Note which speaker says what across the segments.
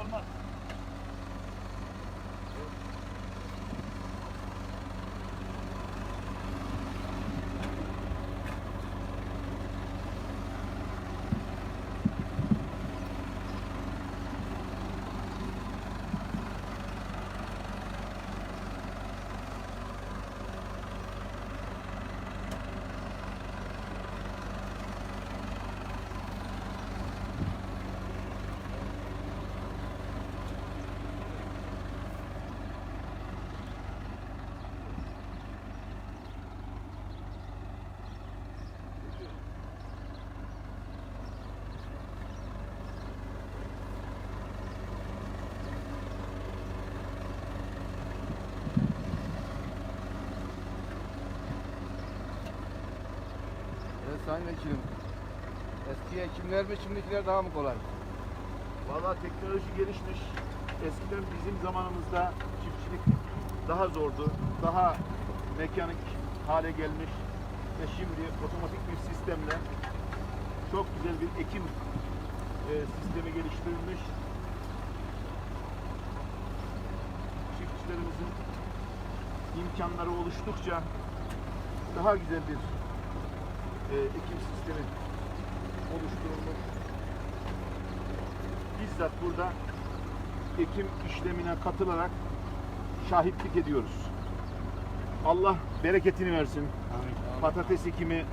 Speaker 1: olmaz.
Speaker 2: Evet Sayın Vekilim. Eski ekimler mi şimdikiler daha mı kolay?
Speaker 1: Valla teknoloji gelişmiş. Eskiden bizim zamanımızda çiftçilik daha zordu. Daha mekanik hale gelmiş. Ve şimdi otomatik bir sistemle çok güzel bir ekim e, sistemi geliştirilmiş. Çiftçilerimizin imkanları oluştukça daha güzel bir e, ekim sistemi oluşturulmuş. Bizzat burada ekim işlemine katılarak şahitlik ediyoruz. Allah bereketini versin. Patates ekimi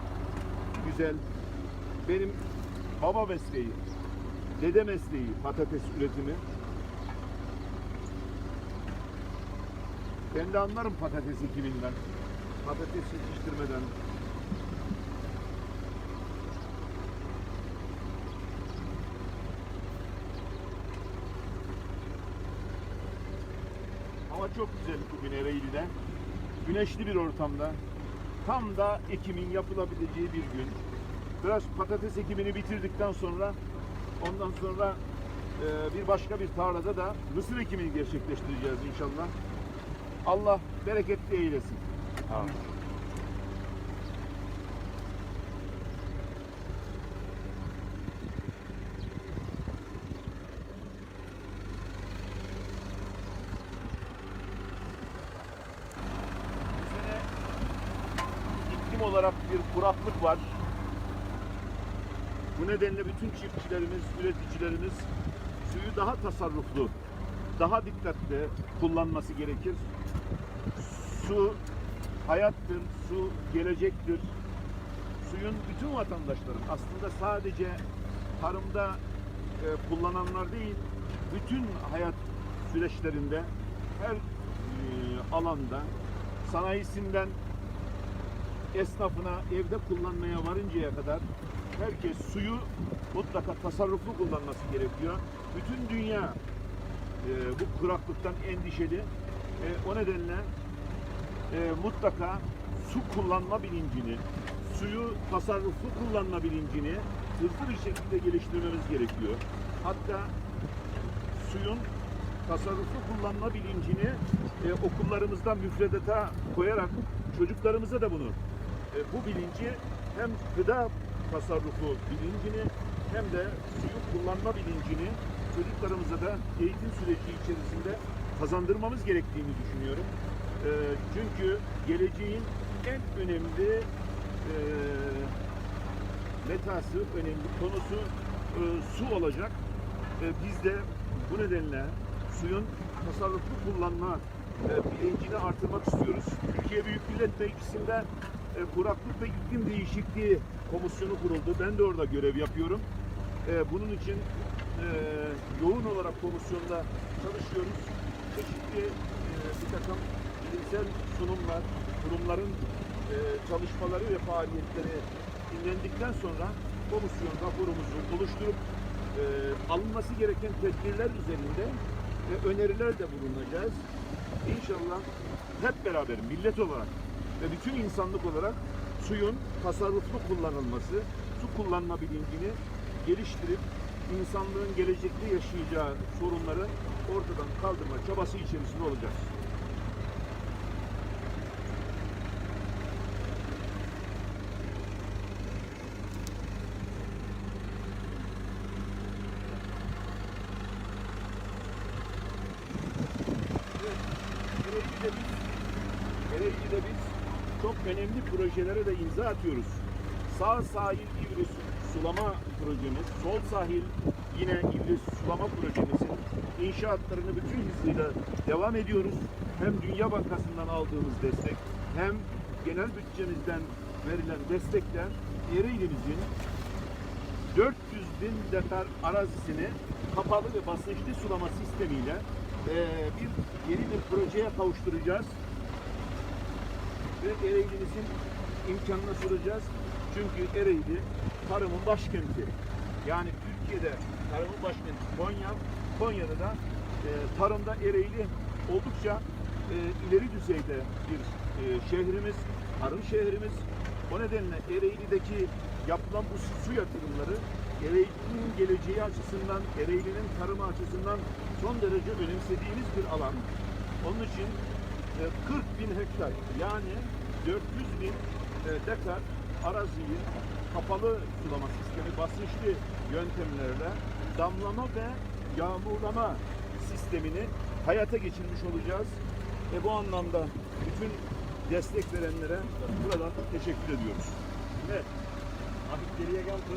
Speaker 1: güzel. Benim baba mesleği, dede mesleği patates üretimi. Ben de anlarım patates ekiminden, patates yetiştirmeden. Çok güzel bugün Ereğli'de. Güneşli bir ortamda. Tam da ekimin yapılabileceği bir gün. Biraz patates ekimini bitirdikten sonra ondan sonra e, bir başka bir tarlada da mısır ekimini gerçekleştireceğiz inşallah. Allah bereketli eylesin. Bu olarak bir kuraklık var. Bu nedenle bütün çiftçilerimiz, üreticilerimiz suyu daha tasarruflu, daha dikkatli kullanması gerekir. Su hayattır, su gelecektir. Suyun bütün vatandaşların aslında sadece tarımda e, kullananlar değil, bütün hayat süreçlerinde her e, alanda sanayisinden esnafına evde kullanmaya varıncaya kadar herkes suyu mutlaka tasarruflu kullanması gerekiyor. Bütün dünya e, bu kuraklıktan endişeli. E, o nedenle e, mutlaka su kullanma bilincini, suyu tasarruflu kullanma bilincini hızlı bir şekilde geliştirmemiz gerekiyor. Hatta suyun tasarruflu kullanma bilincini e, okullarımızda müfredata koyarak çocuklarımıza da bunu e, bu bilinci hem gıda tasarrufu bilincini hem de suyu kullanma bilincini çocuklarımıza da eğitim süreci içerisinde kazandırmamız gerektiğini düşünüyorum. E, çünkü geleceğin en önemli e, metası, önemli konusu e, su olacak. Biz de bu nedenle suyun tasarruflu kullanma bilincini artırmak istiyoruz. Türkiye Büyük Millet Meclisi'nde e, kuraklık ve iklim değişikliği komisyonu kuruldu. Ben de orada görev yapıyorum. E, bunun için e, yoğun olarak komisyonda çalışıyoruz. Çeşitli e, bir takım bilimsel sunumlar, kurumların e, çalışmaları ve faaliyetleri dinlendikten sonra komisyon raporumuzu oluşturup alınması gereken tedbirler üzerinde öneriler de bulunacağız. İnşallah hep beraber millet olarak ve bütün insanlık olarak suyun tasarruflu kullanılması, su kullanma bilincini geliştirip insanlığın gelecekte yaşayacağı sorunları ortadan kaldırma çabası içerisinde olacağız. Ereğli'de biz çok önemli projelere de imza atıyoruz. Sağ sahil İvri su- sulama projemiz, sol sahil yine İvri sulama projemizin inşaatlarını bütün hızıyla devam ediyoruz. Hem Dünya Bankası'ndan aldığımız destek hem genel bütçemizden verilen destekle Ereğli'mizin 400 bin dekar arazisini kapalı ve basınçlı sulama sistemiyle eee, bir yeni bir projeye kavuşturacağız ve Ereğli'mizin imkanına sunacağız. Çünkü Ereğli tarımın başkenti. Yani Türkiye'de tarımın başkenti Konya. Konya'da da e, tarımda Ereğli oldukça e, ileri düzeyde bir e, şehrimiz, tarım şehrimiz. O nedenle Ereğli'deki yapılan bu su yatırımları Ereğli'nin geleceği açısından, Ereğli'nin tarımı açısından son derece önemsediğimiz bir alan. Onun için 40 bin hektar yani 400 bin e, dekar araziyi kapalı sulama sistemi basınçlı yöntemlerle damlama ve yağmurlama sistemini hayata geçirmiş olacağız. Ve bu anlamda bütün destek verenlere buradan teşekkür ediyoruz. Evet. Hafif geriye geldi.